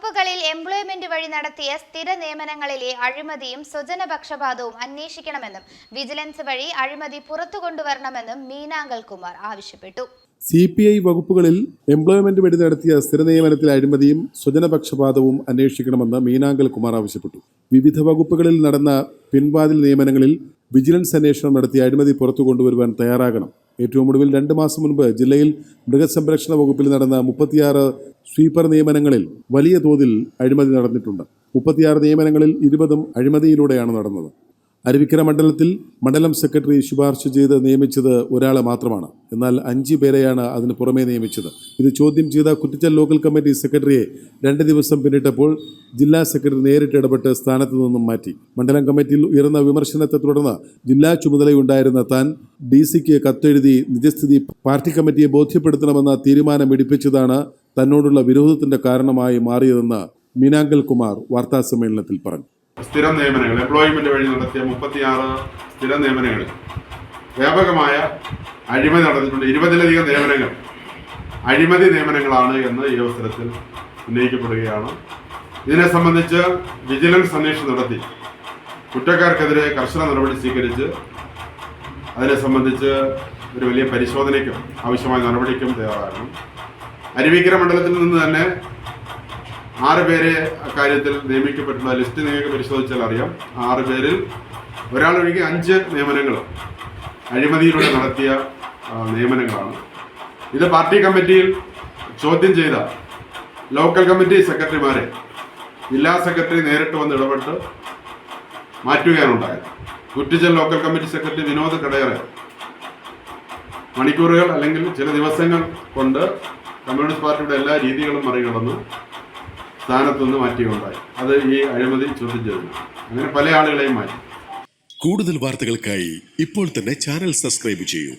വകുപ്പുകളിൽ എംപ്ലോയ്മെന്റ് വഴി നടത്തിയ സ്ഥിര നിയമനങ്ങളിലെ അഴിമതിയും സ്വജനപക്ഷപാതവും അന്വേഷിക്കണമെന്നും വിജിലൻസ് വഴി അഴിമതി പുറത്തു കൊണ്ടുവരണമെന്നും മീനാങ്കൽ കുമാർ ആവശ്യപ്പെട്ടു. സി പി ഐ വകുപ്പുകളിൽ എംപ്ലോയ്മെന്റ് വഴി നടത്തിയ സ്ഥിര നിയമനത്തിലെ അഴിമതിയും സ്വജനപക്ഷപാതവും അന്വേഷിക്കണമെന്ന് മീനാങ്കൽ കുമാർ ആവശ്യപ്പെട്ടു. വിവിധ വകുപ്പുകളിൽ നടന്ന പിൻവാതിൽ നിയമനങ്ങളിൽ വിജിലൻസ് അന്വേഷണം നടത്തി അഴിമതി പുറത്തു കൊണ്ടുവരുവാൻ തയ്യാറാകണം. ഏറ്റവും ഒടുവിൽ രണ്ട് മാസം മുൻപ് ജില്ലയിൽ മൃഗസംരക്ഷണ വകുപ്പിൽ നടന്ന മുപ്പത്തിയാറ് സ്വീപ്പർ നിയമനങ്ങളിൽ വലിയ തോതിൽ അഴിമതി നടന്നിട്ടുണ്ട്. മുപ്പത്തിയാറ് നിയമനങ്ങളിൽ ഇരുപതും അഴിമതിയിലൂടെയാണ് നടന്നത്. അരുവിക്കര മണ്ഡലത്തിൽ മണ്ഡലം സെക്രട്ടറി ശുപാർശ ചെയ്ത് നിയമിച്ചത് ഒരാളെ മാത്രമാണ്. എന്നാൽ അഞ്ച് പേരെയാണ് അതിന് പുറമേ നിയമിച്ചത്. ഇത് ചോദ്യം ചെയ്ത കുറ്റിച്ചൽ ലോക്കൽ കമ്മിറ്റി സെക്രട്ടറിയെ രണ്ട് ദിവസം പിന്നിട്ടപ്പോൾ ജില്ലാ സെക്രട്ടറി നേരിട്ട് ഇടപെട്ട് സ്ഥാനത്തു നിന്നും മാറ്റി. മണ്ഡലം കമ്മിറ്റിയിൽ ഉയർന്ന വിമർശനത്തെ തുടർന്ന് ജില്ലാ ചുമതലയുണ്ടായിരുന്ന താൻ ഡി സിക്ക് കത്തെഴുതി നിജസ്ഥിതി പാർട്ടി കമ്മിറ്റിയെ ബോധ്യപ്പെടുത്തണമെന്ന തീരുമാനം എടുപ്പിച്ചതാണ് തന്നോടുള്ള വിരോധത്തിന്റെ കാരണമായി മാറിയതെന്ന് മീനാങ്കൽ കുമാർ വാർത്താ സമ്മേളനത്തിൽ പറഞ്ഞു. സ്ഥിരം നിയമനങ്ങൾ എംപ്ലോയ്മെന്റ് വഴി നടത്തിയ മുപ്പത്തിയാറ് സ്ഥിര നിയമനങ്ങൾ വ്യാപകമായ അഴിമതി നടന്നിട്ടുണ്ട്. ഇരുപതിലധികം നിയമനങ്ങൾ അഴിമതി നിയമനങ്ങളാണ് എന്ന് ഈ അവസരത്തിൽ ഉന്നയിക്കപ്പെടുകയാണ്. ഇതിനെ സംബന്ധിച്ച് വിജിലൻസ് അന്വേഷണം നടത്തി. കുറ്റക്കാർക്കെതിരെ കർശന നടപടി സ്വീകരിച്ച് അതിനെ സംബന്ധിച്ച് ഒരു വലിയ പരിശോധനയ്ക്കും ആവശ്യമായ നടപടിക്കും തയ്യാറാകണം. അരുവിക്കര മണ്ഡലത്തിൽ നിന്ന് തന്നെ ആറ് പേരെ അക്കാര്യത്തിൽ നിയമിക്കപ്പെട്ടുള്ള ലിസ്റ്റ് നിങ്ങൾക്ക് പരിശോധിച്ചാൽ അറിയാം. ആറ് പേരിൽ ഒരാൾ ഒരാളൊഴികെ അഞ്ച് നിയമനങ്ങൾ അഴിമതിയിലൂടെ നടത്തിയ നിയമനങ്ങളാണ്. ഇത് പാർട്ടി കമ്മിറ്റിയിൽ ചോദ്യം ചെയ്ത ലോക്കൽ കമ്മിറ്റി സെക്രട്ടറിമാരെ ജില്ലാ സെക്രട്ടറി നേരിട്ട് വന്ന് ഇടപെട്ട് മാറ്റുകയാണ് ഉണ്ടായത്. Kuttichal local committee secretary Vinod കടയറെ. മണിക്കൂറുകൾ അല്ലെങ്കിൽ ചില ദിവസങ്ങൾ കൊണ്ട് കമ്മ്യൂണിസ്റ്റ് പാർട്ടിയുടെ എല്ലാ രീതികളും മറികടന്ന് സ്ഥാനത്തു നിന്ന് മാറ്റുകയുണ്ടായി അത് ഈ അഴിമതി ചോദ്യം ചെയ്തു. അങ്ങനെ പല ആളുകളെയും മാറ്റി. കൂടുതൽ വാർത്തകൾക്കായി ഇപ്പോൾ തന്നെ ചാനൽ സബ്സ്ക്രൈബ് ചെയ്യൂ.